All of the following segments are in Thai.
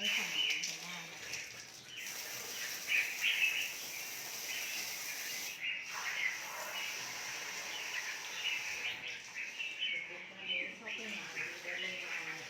ให้ฝั่งนู้นกันบ้างนะคะเด็กๆคนนี้ชอบเล่นน้ำเดินเล่นน้ำ แ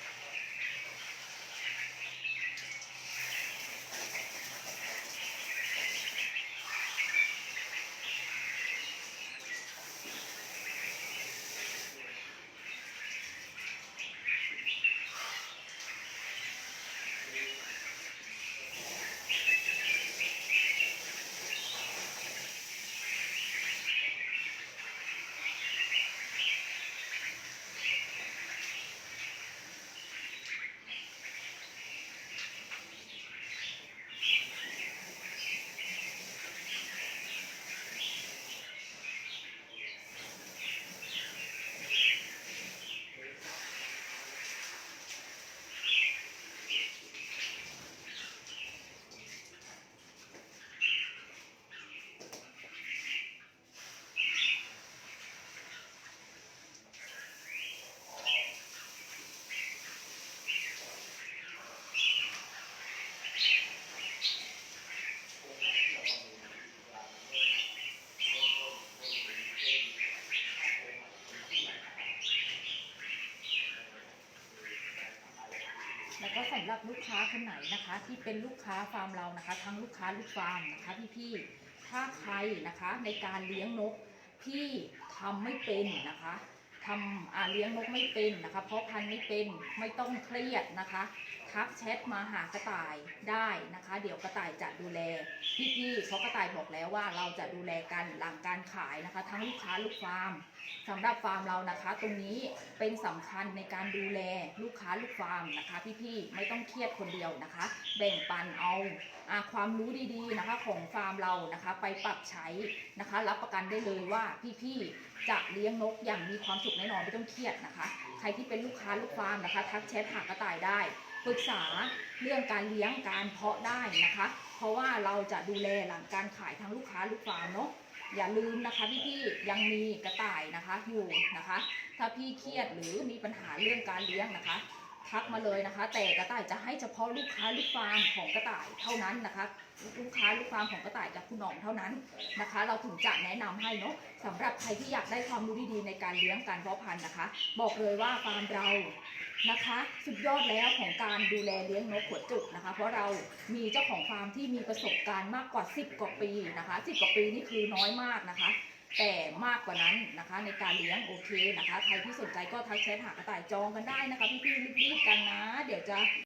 ล้ว ก็สำหรับลูกค้าคนไหนนะคะ ที่เป็นลูกค้าฟาร์มเรานะคะ ทั้งลูกค้าลูกฟาร์มนะคะพี่ๆถ้าใครนะคะในการเลี้ยงนกที่ทำไม่เป็นนะคะทำเลี้ยงนกไม่เป็นนะคะ เพราะพันธุ์ไม่เป็นไม่ต้องเครียดนะคะ ทักแชทมาหากระต่ายได้นะคะ เดี๋ยวกระต่ายจะดูแลพี่ๆเพราะกระต่ายบอกแล้วว่าเราจะดูแลกันหลังการขายนะคะ ทั้งลูกค้าลูกฟาร์มสำหรับฟาร์มเรานะคะ ตรงนี้เป็นสำคัญในการดูแลลูกค้าลูกฟาร์มนะคะ พี่ๆไม่ต้องเครียดคนเดียวนะคะ แบ่งปันเอาอาความรู้ดีๆนะคะของฟาร์มเรานะคะ ไปปรับใช้นะคะ รับประกันได้เลยว่าพี่ๆจะเลี้ยงนกอย่างมีความสุขแน่นอนไม่ต้องเครียดนะคะ ใครที่เป็นลูกค้าลูกฟาร์มนะคะ ทักแชทหากระต่ายได้ ปรึกษาเรื่องการเลี้ยงการเพาะได้นะคะ เพราะว่าเราจะดูแลหลังการขายทั้งลูกค้าลูกฟาร์มเนาะอย่าลืมนะคะพี่ๆยังมีกระต่ายนะคะอยู่นะคะ ถ้าพี่เครียดหรือมีปัญหาเรื่องการเลี้ยงนะคะ ทักมาเลยนะคะ แต่กระต่ายจะให้เฉพาะลูกค้าลูกฟาร์มของกระต่ายเท่านั้นนะคะ ลูกค้าลูกฟาร์มของกระต่ายจากคุณหน่องเท่านั้นนะคะ เราถึงจะแนะนำให้เนาะสำหรับใครที่อยากได้ความรู้ดีๆในการเลี้ยงการเพาะพันธุ์นะคะ บอกเลยว่าฟาร์มเรานะคะ สุดยอดแล้วของการดูแลเลี้ยงนกหัวจุกนะคะ เพราะเรามีเจ้าของฟาร์มที่มีประสบการณ์มากกว่า 10 กว่าปีนะคะ 10 กว่าปีนี่คือน้อยมากนะคะ แต่มากกว่านั้นนะคะ ในการเลี้ยงโอเคนะคะ ใครที่สนใจก็ทักแชทหากระต่ายจองกันได้นะคะพี่ๆรีบๆกันนะ เดี๋ยวจะ